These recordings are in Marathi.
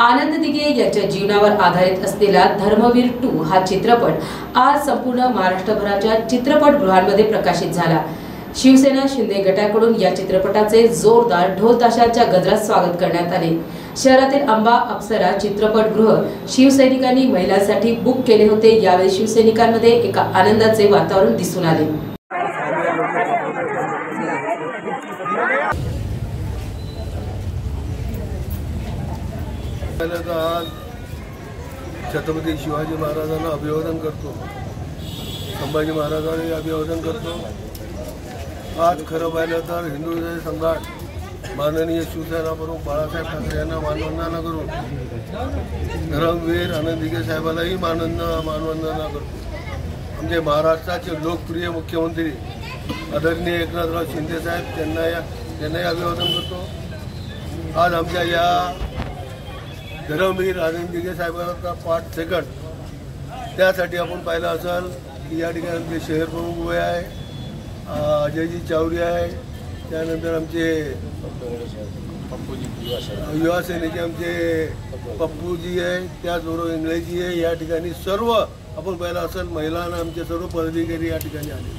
आनंद दिघे यांच्या जीवनावर आधारित असलेला धर्मवीर टू हा चित्रपट आज संपूर्ण महाराष्ट्रभराच्या चित्रपटगृहांमध्ये प्रकाशित झाला. शिवसेना शिंदे गटाकडून या चित्रपटाचे जोरदार ढोल ताशाच्या गजरात स्वागत करण्यात आले. शहरातील अंबा अप्सरा चित्रपटगृह शिवसैनिकांनी महिलांसाठी बुक केले होते. यावेळी शिवसैनिकांमध्ये एका आनंदाचे वातावरण दिसून आले. आज छत्रपती शिवाजी महाराजांना अभिवादन करतो. संभाजी महाराजांना अभिवादन करतो. आज खरं पाहिलं तर हिंदू सम्राट माननीय शिवसेना प्रमुख बाळासाहेब ठाकरे यांना मानवंदना करून धर्मवीर आनंदिके साहेबांनाही मानवंद मानवंदना करतो. आमचे महाराष्ट्राचे लोकप्रिय मुख्यमंत्री आदरणीय एकनाथराव शिंदे साहेब त्यांना या त्यांनाही अभिवादन करतो. आज आमच्या या धर्मवीर आनंद दिगे साहेबांचा पार्ट सेकंड. त्यासाठी आपण पाहिलं असाल की या ठिकाणी आमचे शहर प्रमुख उभे आहे अजयजी चावरी आहे त्यानंतर आमचे युवा सेनेचे आमचे पप्पूजी आहे त्याचबरोबर इंग्रजी आहे या ठिकाणी सर्व आपण पाहिलं असेल महिलांना आमचे सर्व पदाधिकारी या ठिकाणी आले.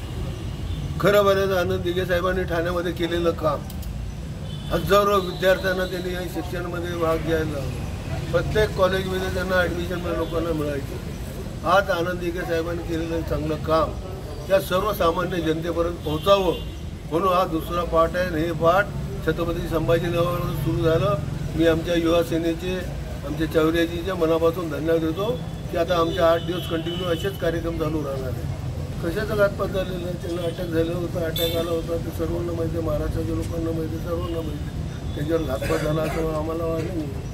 खरं बऱ्याच आनंद दिघे साहेबांनी ठाण्यामध्ये केलेलं काम. हजारो विद्यार्थ्यांना त्यांनी या शिक्षणामध्ये भाग घ्यायला प्रत्येक कॉलेजमध्ये त्यांना ॲडमिशन लोकांना मिळायचं. आज आनंद दिघे साहेबांनी केलेलं चांगलं काम त्या सर्वसामान्य जनतेपर्यंत पोहोचावं म्हणून हा दुसरा पाठ आहे. आणि हे पाठ छत्रपती संभाजीनगरवर सुरू झालं. मी आमच्या युवा सेनेचे आमच्या चौऱ्याजीच्या मनापासून धन्यवाद देतो की आता आमचे आठ दिवस कंटिन्यू असेच कार्यक्रम चालू राहणार आहे. कशाचा घातपात झालेला आहे? त्यांना अटॅक झालं होतं अटॅक आला होता. ते सर्वांना माहिती आहे महाराष्ट्राच्या लोकांना माहिती सर्वांना माहिती त्याच्यावर घातपात झाला असं आम्हाला वाटलं नाही.